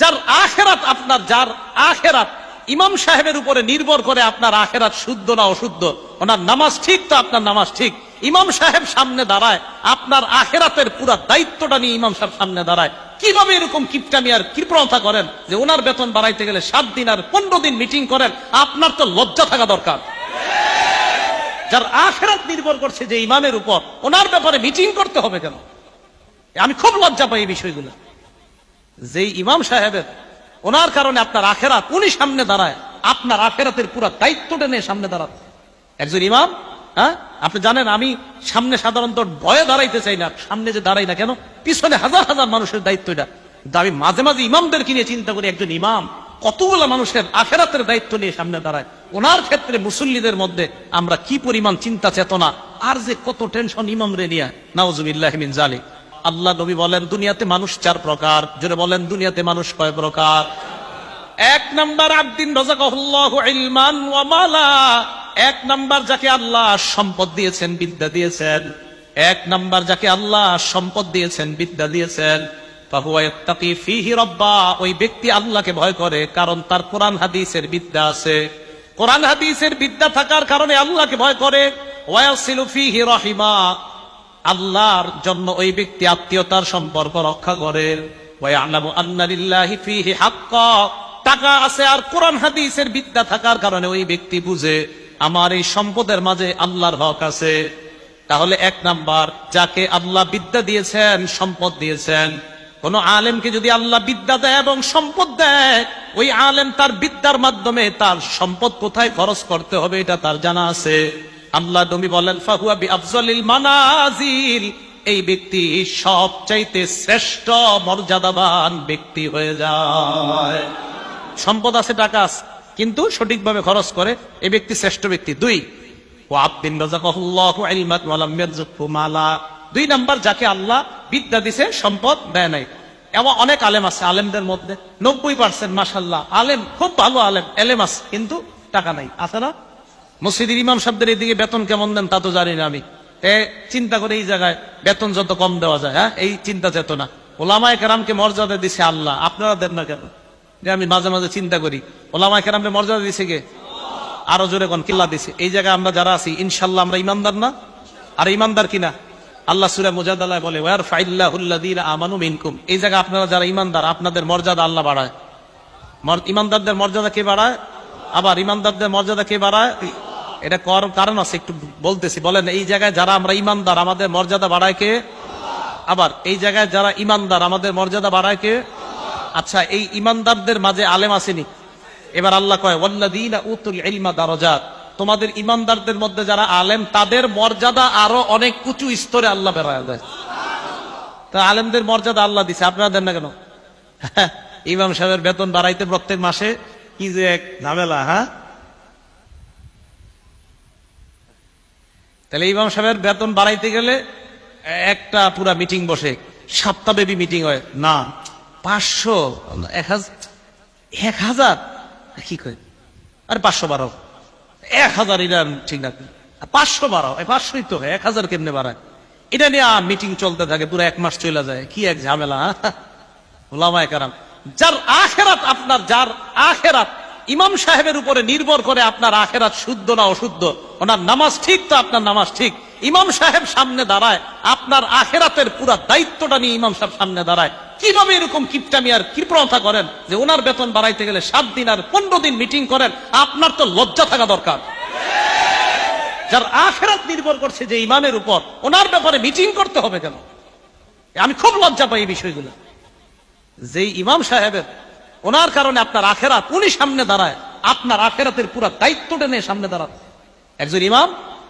যার আখেরাত আপনার, যার আখেরাত ইমাম সাহেবের উপরে নির্ভর করে আপনার আখেরাত শুদ্ধ না অশুদ্ধ, ওনার নামাজ ঠিক তো আপনার নামাজ ঠিক। ইমাম সাহেব সামনে দাঁড়ায়, আপনার আখেরাতের পুরো দায়িত্বটা নিয়ে ইমাম সাহেব সামনে দাঁড়ায়। কীভাবে এরকম কিপটামি আর কৃপণতা করেন যে ওনার বেতন বাড়াইতে গেলে সাত দিন আর পনেরো দিন মিটিং করেন, আপনার তো লজ্জা থাকা দরকার। যার আখেরাত নির্ভর করছে যে ইমামের উপর, ওনার ব্যাপারে মিটিং করতে হবে কেন? আমি খুব লজ্জা পাই এই বিষয়গুলো। যে ইমাম সাহেবের, ওনার কারণে আপনার আখেরাত উনি সামনে দাঁড়ায়। আপনার আখেরাতের পুরো দায়িত্বটা নিয়ে সামনে দাঁড়ান একজন ইমাম হ্যাঁ? আপনি জানেন, আমি সামনে সাধারণত ভয়ে দাঁড়াইতে চাই না। সামনে যে দাঁড়াই না কেন? পিছনে হাজার হাজার মানুষের দায়িত্ব এটা। আমি মাঝে মাঝে ইমামদেরকে নিয়ে চিন্তা করি, একজন ইমাম কতগুলো মানুষের আখেরাতের দায়িত্ব নিয়ে সামনে দাঁড়ায়। ওনার ক্ষেত্রে মুসল্লিদের মধ্যে আমরা কি পরিমাণ চিন্তা চেতনা আর যে কত টেনশন ইমাম রে নিয়ে, নাউজুবিল্লাহ মিন জালিক আল্লাহ নবী বলেন, দুনিয়াতে মানুষ চার প্রকার। জোরে বলেন, দুনিয়াতে মানুষ কয় প্রকার? এক নাম্বার আব্দিন ইলমান ওয়া এক নাম্বার, যাকে আল্লাহ সম্পদ দিয়েছেন, বিদ্যা দিয়েছেন। এক নাম্বার, যাকে আল্লাহ সম্পদ দিয়েছেন, বিদ্যা দিয়েছেন। ওই ব্যক্তি আল্লাহকে ভয় করে, কারণ তার কোরআন হাদিসের বিদ্যা আছে। কোরআন হাদিসের বিদ্যা থাকার কারণে আল্লাহকে ভয় করে। ওয়াসিলু ফীহি রাহিমা। আল্লাহর জন্য ওই ব্যক্তি আত্মীয়তার সম্পর্ক রক্ষা করে। ওয়ায়ালামু আন্না লিল্লাহি ফীহি হাক্কা। টাকা আছে আর কোরআন হাদিসের বিদ্যা থাকার কারণে ওই ব্যক্তি বুঝে, আমার এই সম্পদের মাঝে আল্লাহর হক আছে। তাহলে এক নাম্বার, যাকে আল্লাহ বিদ্যা দিয়েছেন, সম্পদ দিয়েছেন। কোন আলেমকে যদি আল্লাহ বিদ্যা দেয় এবং সম্পদ দেয়, ওই আলেম তার বিদ্যার মাধ্যমে তার সম্পদ কোথায় খরচ করতে হবে এটা তার জানা আছে। আল্লাহ নবী বলেন, ফাহুয়া বি আফজলিল মানাজিল। এই ব্যক্তি সবচাইতে শ্রেষ্ঠ মর্যাদাবান ব্যক্তি হয়ে যায়। সম্পদ আছে, টাকা আছে, কিন্তু সঠিকভাবে খরচ করে এই ব্যক্তি শ্রেষ্ঠ ব্যক্তি। দুই ও আব্দিন মালা। দুই নাম্বার, যাকে আল্লাহ বিদ্যা দিছে, সম্পদ দেয় নাই। এমন অনেক আলেম আছে, আলেমদের মধ্যে নব্বই পার্সেন্ট মাসাল্লাহ আলেম, খুব ভালো আলেম, এলেম আছে, কিন্তু টাকা নাই। আছে না? মসজিদের ইমাম সাহেবদের এদিকে বেতন কেমন দেন তা তো জানি না আমি। চিন্তা করে এই জায়গায় বেতন যত কম দেওয়া যায় হ্যাঁ? এই চিন্তা চেতনা। ওলামায় কেরামকে মর্যাদা দিছে আল্লাহ। আপনারা দেন না কেন? যে আমি মাঝে মাঝে চিন্তা করি। ওলামায় কেরামকে মর্যাদা দিছে কে? আরও জোরে কোন কিল্লা দিছে। এই জায়গায় আমরা যারা আছি ইনশাল্লাহ আমরা ইমানদার না? আর ইমানদার কিনা আল্লাহ সুরে মুজাদালায় বলে ওয়ার ফাইল্লাহুল্লাযীনা আমানু মিনকুম। এই জায়গায় আপনারা যারা ইমানদার, আপনাদের মর্যাদা আল্লাহ বাড়ায়। ইমানদারদের মর্যাদা কে বাড়ায়? আবার ইমানদারদের মর্যাদা কে বাড়ায়? এটা কর কারণ আছে, একটু বলতেছি। বলেন, এই জায়গায় যারা আমরা ইমানদার, আমাদের মর্যাদা বাড়ায় কে? আবার, এই জায়গায় যারা ইমানদার, আমাদের মর্যাদা বাড়ায় কে? আচ্ছা এই ইমানদারদের মাঝে আলেম আসেনি। এবার আল্লাহ কয় তোমাদের ইমানদারদের মধ্যে যারা আলেম, তাদের মর্যাদা আরও অনেক উঁচু স্তরে আল্লাহ বেড়ায় দেয়। তা আলেমদের মর্যাদা আল্লাহ দিছে, আপনারা দেন না কেন? ইমাম সাহেবের বেতন বাড়াইতে প্রত্যেক মাসে কি যে এক ঝামেলা হ্যাঁ? তাহলে ইমাম সাহেবের বেতন বাড়াইতে গেলে একটা পুরা মিটিং বসে, সপ্তাহব্যাপী মিটিং হয়। না, পাঁচশো, এক হাজার এক হাজার? কি কয়? আরে পাঁচশো বারো এক হাজার এটা ঠিক না। পাঁচশো বারো পাঁচশোই তো এক হাজার কেমনে বাড়ায়? এটা নিয়ে মিটিং চলতে থাকে, পুরো এক মাস চলে যায়। কি এক ঝামেলা? ওলামায়ে কারাম। যার আখেরাত আপনার, যার আখেরাত, ইমাম সাহেবের উপরে নির্ভর করে আপনার আখেরাত শুদ্ধ না অশুদ্ধ ওনার নামাজ ঠিক তো আপনার নামাজ ঠিক। ইমাম সাহেব সামনে দাঁড়ায়, আপনার আখেরাতের পুরো দায়িত্বটা নিয়ে ইমাম সাহেব সামনে দাঁড়ায়। কীভাবে এরকম কিপটামি আর কৃপণতা করেন যে ওনার বেতন বাড়াইতে গেলে সাত দিন আর পনেরো দিন মিটিং করেন, আপনার তো লজ্জা থাকা দরকার। যার আখেরাত নির্ভর করছে যে ইমামের উপর, ওনার ব্যাপারে মিটিং করতে হবে কেন? আমি খুব লজ্জা পাই এই বিষয়গুলো। যে ইমাম সাহেবের, ওনার কারণে আপনার আখেরাত, উনি সামনে দাঁড়ায়, আপনার আখেরাতের পুরো দায়িত্বটা নিয়ে সামনে দাঁড়ান একজন ইমাম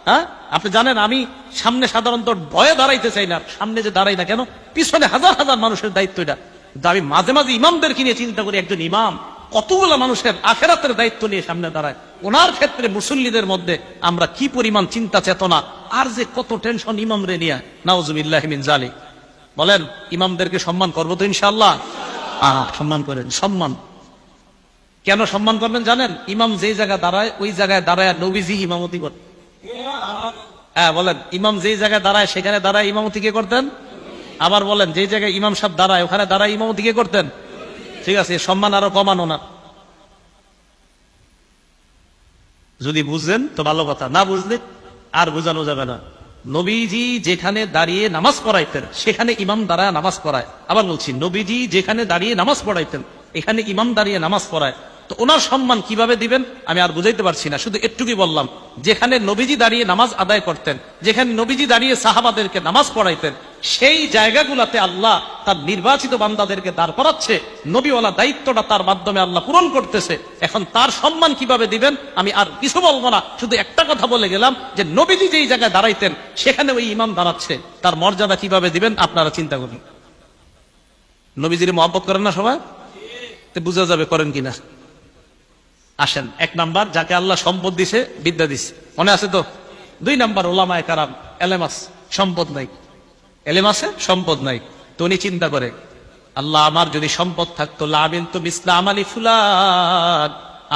হ্যাঁ? আপনি জানেন, আমি সামনে সাধারণত ভয়ে দাঁড়াইতে চাই না। সামনে যে দাঁড়াই না কেন? পিছনে হাজার হাজার মানুষের দায়িত্ব এটা। আমি মাঝে মাঝে ইমামদেরকে নিয়ে চিন্তা করি, একজন ইমাম কতগুলো মানুষের আখেরাতের দায়িত্ব নিয়ে সামনে দাঁড়ায়? ওনার ক্ষেত্রে মুসল্লিদের মধ্যে আমরা কি পরিমাণ চিন্তা, চেতনা, আর যে কত টেনশন ইমাম রে নিয়ে? নাউজুবিল্লাহ মিন জালিক বলেন, ইমামদেরকে সম্মান করব তো ইনশাল্লাহ সম্মান করেন, সম্মান। কেন সম্মান করবেন জানেন? ইমাম যেই জায়গায় দাঁড়ায়, ওই জায়গায় দাঁড়ায় নবীজি ইমামতি করেন। হ্যাঁ বলেন, ইমাম যেই জায়গায় দাঁড়ায়, সেখানে দাঁড়ায় ইমামতি কে করতেন? আবার বলেন, যেই জায়গায় ইমাম সাহেব দাঁড়ায়, ওখানে দাঁড়ায় ইমামতি কে করতেন? ঠিক আছে সম্মান আরও কমানো না। যদি বুঝলেন তো ভালো কথা। না বুঝলে, আর বোঝানো যাবে না। নবীজি যেখানে দাঁড়িয়ে নামাজ পড়াইতেন, সেখানে ইমাম দাঁড়ায় নামাজ পড়ায়। আবার বলছি, নবীজি যেখানে দাঁড়িয়ে নামাজ পড়াইতেন, এখানে ইমাম দাঁড়িয়ে নামাজ পড়ায়। তো ওনার সম্মান কীভাবে দিবেন, আমি আর বুঝাইতে পারছি না। শুধু একটুকুই বললাম, যেখানে নবীজি দাঁড়িয়ে নামাজ আদায় করতেন, যেখানে নবীজি দাঁড়িয়ে সাহাবাদেরকে নামাজ পড়াইতেন, সেই জায়গাগুলোতে আল্লাহ তার নির্বাচিত বান্দাদেরকে দাঁড় করাচ্ছে, নবীওয়ালা দায়িত্বটা তার মাধ্যমে আল্লাহ পূরণ করতেছে। এখন তার সম্মান কীভাবে দিবেন, আমি আর কিছু বলব না, শুধু একটা কথা বলে গেলাম যে নবীজি যেই জায়গায় দাঁড়াইতেন, সেখানে ওই ইমাম দাঁড়াচ্ছে। তার মর্যাদা কীভাবে দিবেন, আপনারা চিন্তা করুন। নবীজির মহব্বত করেন না সবাই? বুঝা যাবে করেন কিনা। আসেন। এক নাম্বার, যাকে আল্লাহ সম্পদ দিছে, বিদ্যা দিছে। মনে আছে তো? দুই নাম্বার, ওলামায় কারাম এলেমাস সম্পদ নাই। এলেম আছে, সম্পদ নাই। তো উনি চিন্তা করে, আল্লাহ আমার যদি সম্পদ থাকতো লামিন তো ইসলাম আলী ফুলান,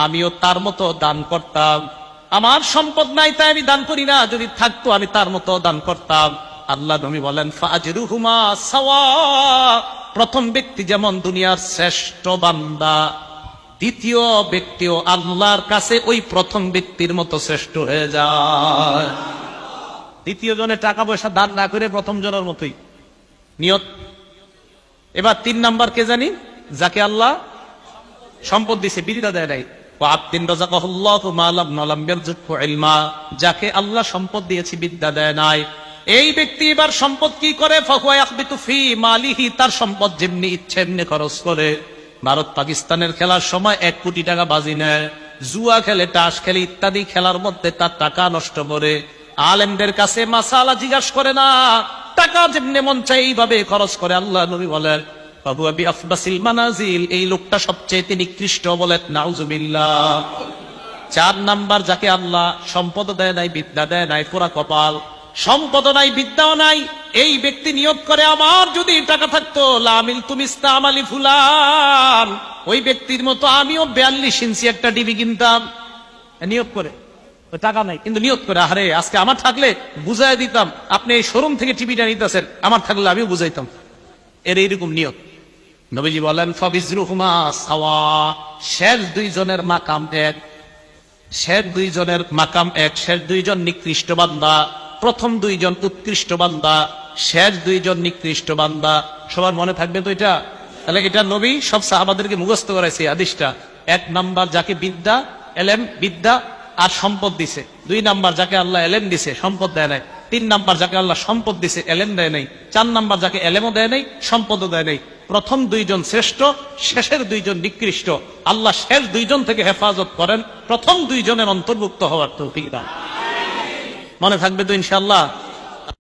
আমিও তার মতো দান করতাম। আমার সম্পদ নাই, তাই আমি দান করি না। যদি থাকতো, আমি তার মতো দান করতাম। আল্লাহ নবী বলেন প্রথম ব্যক্তি যেমন দুনিয়ার শ্রেষ্ঠ বান্দা দ্বিতীয় ব্যক্তিও আল্লাহর কাছে ওই প্রথম ব্যক্তির মতো শ্রেষ্ঠ হয়ে যায়। দ্বিতীয় জনের টাকা পয়সা দান না করে প্রথম জনের মতোই। নিয়ত। এবার তিন নাম্বার কে জানি? যাকে আল্লাহ সম্পদ দিছে বিদিতা দেয় নাই। যাকে আল্লাহ সম্পদ দিয়েছে বিদ্যা দেয় নাই। এই ব্যক্তি এবার সম্পদ কি করে? ফাহুয়া ইয়াখবিতু ফি মালিহি তার সম্পদ যেমনি ইচ্ছে এমনি খরচ করে। ভারত পাকিস্তানের খেলার সময় এক কোটি টাকা বাজি নেয়। জুয়া খেলে, টাস খেলে ইত্যাদি খেলার মধ্যে তার টাকা নষ্ট করে আলেমদের কাছে মাসালা জিজ্ঞাসা করে না, টাকা যেমনি মন চাই এইভাবে খরচ করে, আল্লাহ নবী বলেন বাবু আবি আফবাসিল মানাজিল এই লোকটা সবচেয়ে তিনি কৃষ্ট বলেন, নাউজুবিল্লাহ। চার নাম্বার যাকে আল্লাহ সম্পদ দেয় নাই, বিদ্যা দেয় নাই, পুরা কপাল। সম্পদ নাই বিদ্যাও নাই, এই ব্যক্তি নিয়োগ করে আমার যদি টাকা থাকতো লামিল তুমি ইসলাম আলী ফুলান। ওই ব্যক্তির মতো আমিও বিয়াল্লিশ ইঞ্চি একটা ডিবি কিনতাম। নিয়োগ করে। টাকা নাই, কিন্তু নিয়োগ করে। আরে, আজকে আমার থাকলে বুঝাই দিতাম, আপনি এই শোরুম থেকে টিভিটা নিতেছেন, আমার থাকলে আমিও বুঝাইতাম। এর এইরকম নিয়োগ। নবীজি বলেন, ফবিজরুহুমা সাওয়া। শেষ দুইজনের মাকাম এক। শেষ দুইজনের মাকাম এক। শেষ দুইজন নিকৃষ্ট বান্দা। প্রথম দুইজন উৎকৃষ্ট বান্দা, শেষ দুইজন নিকৃষ্ট বান্দা। সবার মনে থাকবে তো এটা? তাহলে এটা নবী সব সাহাবাদেরকে মুখস্থ করাইছে আদিশটা এক নাম্বার যাকে বিদ্যা, এলেম, বিদ্যা আর সম্পদ দিছে। দুই নাম্বার যাকে আল্লাহ এলেম দিছে, সম্পদ দেয় নাই। তিন নাম্বার যাকে আল্লাহ সম্পদ দিছে, এলেম দেয় নাই। চার নাম্বার যাকে এলেমও দেয় নাই, সম্পদও দেয় নাই। প্রথম দুইজন শ্রেষ্ঠ, শেষের দুইজন নিকৃষ্ট। আল্লাহ শেষ দুইজন থেকে হেফাজত করেন। প্রথম দুইজনের অন্তর্ভুক্ত হওয়ার তো মনে থাকবে তো ইনশাল্লাহ